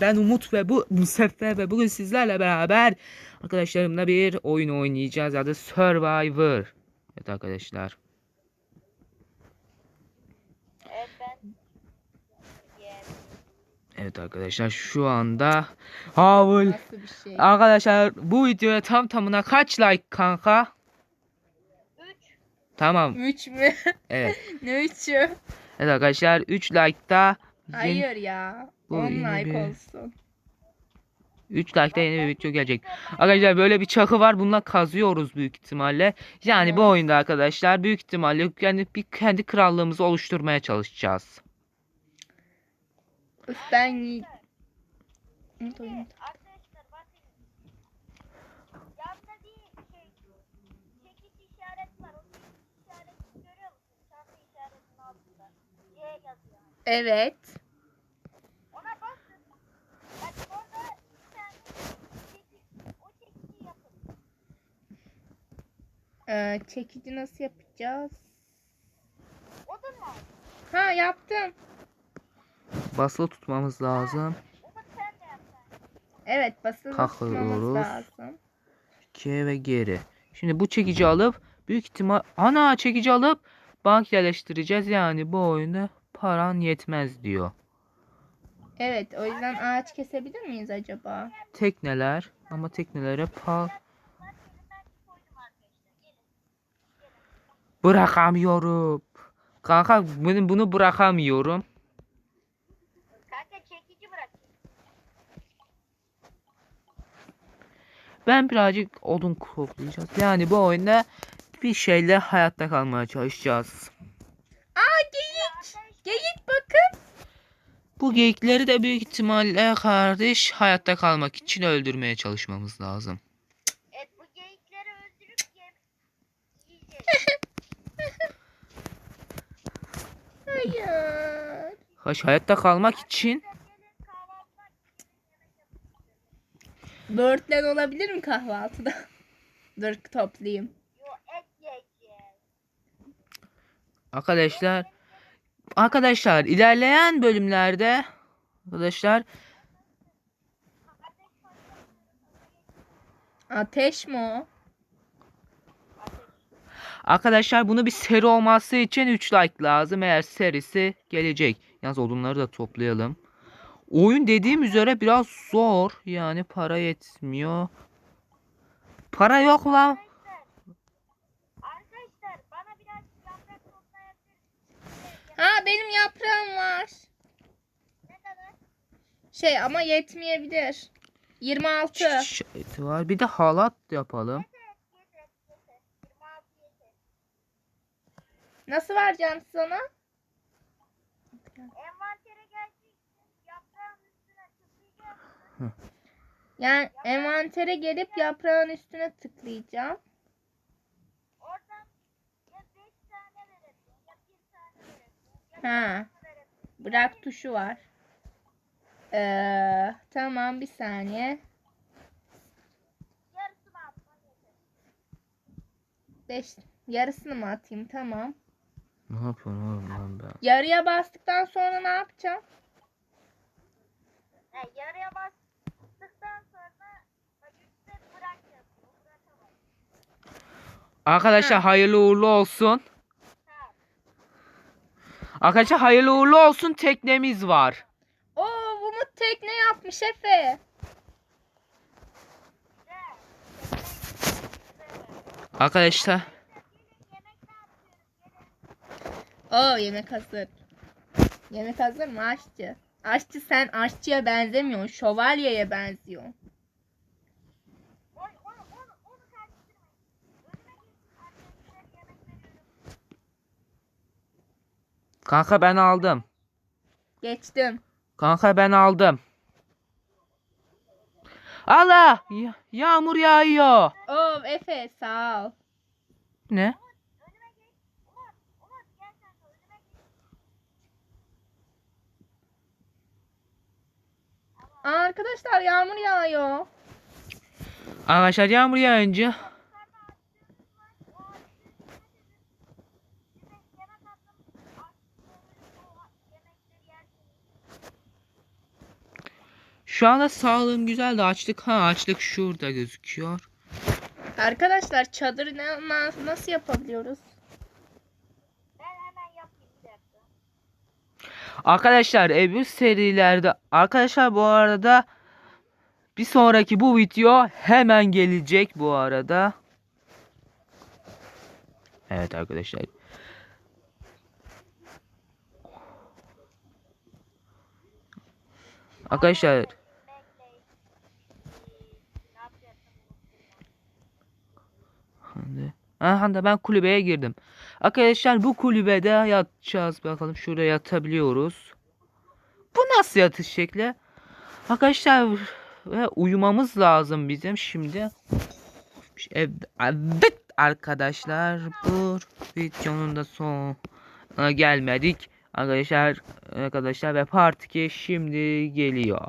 Ben Umut ve bu Musefe ve bugün sizlerle beraber arkadaşlarımla bir oyun oynayacağız. Adı Survivor. Evet arkadaşlar. Evet ben Yes. Evet arkadaşlar şu anda Havul. Şey? Arkadaşlar bu videoya tam tamına kaç like kanka? 3 Tamam. Üç mü? Evet. ne üçü? Evet arkadaşlar 3 like'da Hayır ya. Bu 10 yeni like bir- olsun. 3 like'da yeni bir video gelecek. Arkadaşlar böyle bir çakı var. Bununla kazıyoruz büyük ihtimalle. Yani bu Evet. oyunda arkadaşlar büyük ihtimalle kendi bir kendi krallığımızı oluşturmaya çalışacağız. Üf ben... Unut oyunu. arkadaşlar bakın. Yanda bir şey çekiç işareti var. O çekiç işaretini görüyor musun? Çanta işaretinin altında. Y yazıyor. Evet. Ona basın. Bak orada bir tane çekiç. O çekici yapın. Ee, çekici nasıl yapacağız? Odun mu? Ha yaptım. Basılı tutmamız lazım. Evet basılı tutmamız lazım. 2 ve geri. Şimdi bu çekici alıp büyük ihtimal ana çekici alıp bank yerleştireceğiz. Yani bu oyunda paran yetmez diyor. Evet o yüzden ağaç kesebilir miyiz acaba? Tekneler ama teknelere pal bırakamıyorum. Kanka bunu, bunu bırakamıyorum. Kanka çekici bırak. Ben birazcık odun toplayacağız. Yani bu oyunda bir şeyle hayatta kalmaya çalışacağız. Aa geyik. Geyik bakın. Bu geyikleri de büyük ihtimalle kardeş hayatta kalmak için öldürmeye çalışmamız lazım. Evet bu geyikleri öldürüp yiyeceğiz. Hayır. Haş hayatta kalmak için. Böğürtlen olabilir mi kahvaltıda? Dur toplayayım. Arkadaşlar arkadaşlar ilerleyen bölümlerde arkadaşlar Ateş mi o? Arkadaşlar bunu bir seri olması için 3 like lazım eğer serisi gelecek. Yalnız odunları da toplayalım. Oyun dediğim üzere biraz zor. Yani para yetmiyor. Para yok lan. Arkadaşlar bana biraz yaprak toplayabilir Ha benim yaprağım var. Ne kadar? Şey ama yetmeyebilir. 26. Çiçeği var. Bir de halat yapalım. Nasıl vereceğim sana? Envantere için yaprağın üstüne tıklayacağız. Yani envantere gelip yaprağın üstüne tıklayacağım. Oradan ya 5 tane verebilirsin ya 1 tane verebilirsin. Ya Ha. Bırak tuşu var. Ee, tamam bir saniye. Yarısını atman yeter. Beş, yarısını mı atayım? Tamam. Ne yapıyorsun oğlum lan ben? Yarıya bastıktan sonra ne yapacağım? He, yarıya bastıktan sonra üstte bırakacağız. Arkadaşlar hayırlı uğurlu olsun. Arkadaşlar hayırlı uğurlu olsun teknemiz var. Oo Umut tekne yapmış Efe. Arkadaşlar Gelin yemek ne yapıyoruz? Gelin. Oo yemek hazır. Yemek hazır mı aşçı? Aşçı sen aşçıya benzemiyorsun. Şövalyeye benziyorsun. Kanka ben aldım. Geçtim. Kanka ben aldım. Allah! Ya- yağmur yağıyor. Oo Efe sağ ol. Ne? Önüme geç. Umut, Umut gel sen de önüme geç. Aa, arkadaşlar yağmur yağıyor. Arkadaşlar yağmur yağınca. Şu anda sağlığım güzel de açlık ha açlık şurada gözüküyor. Arkadaşlar çadır ne, na- nasıl yapabiliyoruz? Ben hemen yapayım bir dakika. Arkadaşlar e, bu serilerde arkadaşlar bu arada bir sonraki bu video hemen gelecek bu arada. Evet arkadaşlar. Arkadaşlar? Hande. Ha, Hande ben kulübeye girdim. Arkadaşlar bu kulübede yatacağız. Bakalım şurada yatabiliyoruz. Bu nasıl yatış şekli? Arkadaşlar ve uyumamız lazım bizim şimdi. Evet arkadaşlar bu videonun da sonuna gelmedik. Arkadaşlar arkadaşlar ve part 2 şimdi geliyor.